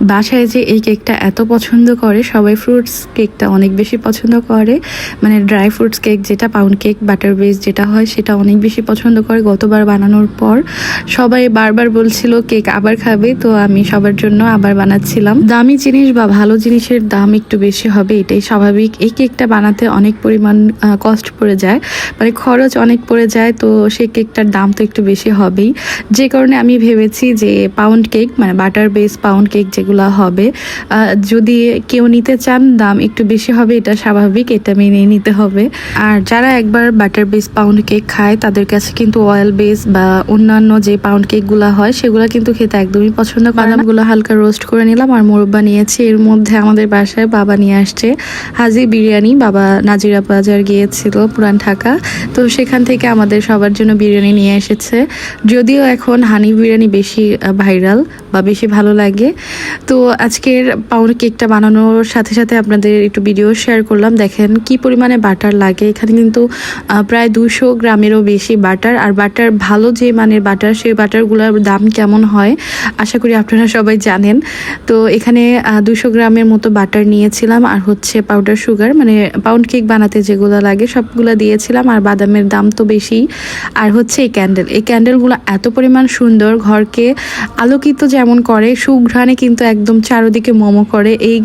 বাসায় যে এই কেকটা এত পছন্দ করে, সবাই ফ্রুটস কেকটা অনেক বেশি পছন্দ করে। মানে ড্রাই ফ্রুটস কেক যেটা পাউন্ড কেক বাটার বেস যেটা হয়, সেটা অনেক বেশি পছন্দ করে। গতবার বানানোর পর সবাই বারবার বলছিল, কেক আবার খাবে। তো আমি সবার জন্য আবার বানাচ্ছিলাম। দামি জিনিস বা ভালো জিনিসের দাম একটু বেশি হবে, এটাই স্বাভাবিক। এই কেকটা বানাতে অনেক পরিমাণ কষ্ট পড়ে যায়। মানে খরচ অনেক পড়ে যায়, তো সেই কেকটার দাম তো একটু বেশি হবেই। যে কারণে আমি ভেবেছি যে পাউন্ড কেক মানে বাটার বেস পাউন্ড কেক যেগুলো হবে যদি কেউ নিতে চান, দাম একটু বেশি হবে, এটা স্বাভাবিক, এটা মেনে নিতে হবে। আর যারা একবার বাটার বেস পাউন্ড কেক খায়, তাদের কাছে কিন্তু অয়েল বেস বা অন্যান্য যে পাউন্ড কেকগুলো হয়, সেগুলো কিন্তু খেতে একদমই পছন্দ বাদামগুলো হালকা রোস্ট করে নিলাম, আর মোরব্বা নিয়েছি এর মধ্যে আমাদের বাসায় বাবা নিয়ে আসছে, হাজি বিরিয়ানি। বাবা নাজিরা বাজার গিয়েছিল, পুরান ঢাকা। তো সেখান থেকে আমাদের সবার জন্য বিরিয়ানি নিয়ে এসেছে। যদিও এখন হানি বিরিয়ানি বেশি ভাইরাল বা বেশি ভালো লাগে। তো আজকের পাউন্ড কেকটা বানানোর সাথে সাথে আপনাদের একটু ভিডিও শেয়ার করলাম। দেখেন কি পরিমাণে বাটার লাগে। এখানে কিন্তু প্রায় দুশো গ্রামেরও বেশি বাটার আর বাটার ভালো যে মানের বাটার সেই বাটারগুলোর দাম কেমন হয়, আশা করি আপনারা সবাই জানেন। তো এখানে দুশো গ্রামের মতো বাটার নিয়েছিলাম। আর হচ্ছে পাউডার সুগার মানে পাউন্ড কেক বানাতে যেগুলো লাগে সবগুলো দিয়েছিলাম। আর বাদামের দাম তো বেশি। আর হচ্ছে এই ক্যান্ডেল এই ক্যান্ডেলগুলো এত পরিমাণ সুন্দর। ঘরকে আলোকিত যেমন করে, সুঘ্রাণে কিন্তু একদম চারদিকে মোমো করে। এই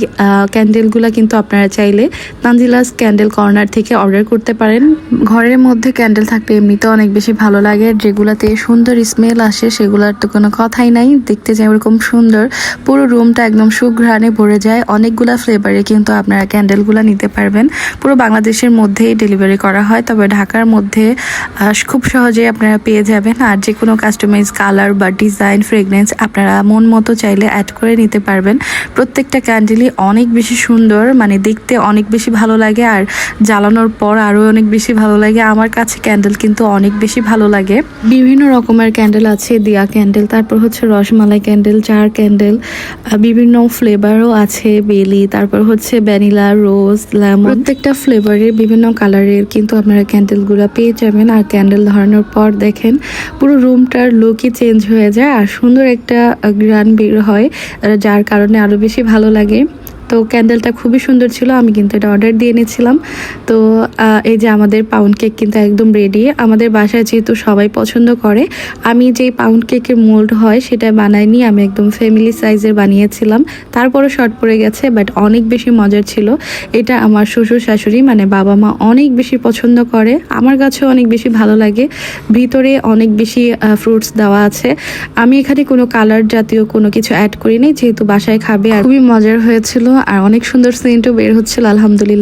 ক্যান্ডেলগুলো কিন্তু আপনারা চাইলে তানজিলাস ক্যান্ডেল কর্নার থেকে অর্ডার করতে পারেন। ঘরের মধ্যে ক্যান্ডেল থাকলে এমনিতে অনেক বেশি ভালো লাগে। যেগুলাতে সুন্দর স্মেল আসে, সেগুলোর তো কোনো কথাই নাই। দেখতে যায় ওরকম সুন্দর। পুরো রুমটা একদম সুঘ্রাণে ভরে যায়। অনেকগুলা ফ্লেভারে কিন্তু আপনারা ক্যান্ডেলগুলো নিতে পারবেন। পুরো বাংলাদেশের মধ্যেই ডেলিভারি করা হয়। তবে ঢাকার মধ্যে খুব সহজেই আপনারা পেয়ে যাবেন। আর যে কোনো কাস্টমাইজ কালার বা ডিজাইন ফ্রেগনেন্স আপনারা মন মতো চাইলে অ্যাড করে নিতে পারবেন। প্রত্যেকটা ক্যান্ডেলই অনেক বেশি সুন্দর মানে দেখতে অনেক বেশি ভালো লাগে আর জ্বালানোর পর আরও অনেক বেশি ভালো লাগে। আমার কাছে ক্যান্ডেল কিন্তু অনেক বেশি ভালো লাগে। বিভিন্ন রকমের ক্যান্ডেল আছে, দিয়া ক্যান্ডেল তারপর হচ্ছে রসমালাই ক্যান্ডেল চার ক্যান্ডেল বিভিন্ন ফ্লেভারও আছে, বেলি, তারপর হচ্ছে ভ্যানিলা রোজ লেমন প্রত্যেকটা ফ্লেভারের বিভিন্ন কালারের কিন্তু আপনারা ক্যান্ডেলগুলো পেয়ে যাবেন। আর ক্যান্ডেল ধরানোর পর দেখেন, পুরো রুমটার লুকই চেঞ্জ হয়ে যায়। আর সুন্দর একটা গ্রান বের হয়। যার কারণে আরও বেশি ভালো লাগে। তো ক্যান্ডেলটা খুবই সুন্দর ছিল, আমি কিন্তু এটা অর্ডার দিয়ে নিয়েছিলাম। তো এই যে আমাদের পাউন্ড কেক কিন্তু একদম রেডি আমাদের বাসায় যেহেতু সবাই পছন্দ করে, আমি যে পাউন্ড কেকের মোল্ড হয় সেটা বানাইনি আমি একদম ফ্যামিলি সাইজের বানিয়েছিলাম। তারপরও শর্ট পড়ে গেছে বাট অনেক বেশি মজার ছিল। এটা আমার শ্বশুর শাশুড়ি মানে বাবা মা অনেক বেশি পছন্দ করে, আমার কাছেও অনেক বেশি ভালো লাগে। ভিতরে অনেক বেশি ফ্রুটস দেওয়া আছে। আমি এখানে কোনো কালার জাতীয় কোনো কিছু অ্যাড করিনি, যেহেতু বাসায় খাবে আর খুবই মজার হয়েছিল। আর অনেক সুন্দর সেন্টও বের হচ্ছিল আলহামদুলিল্লাহ।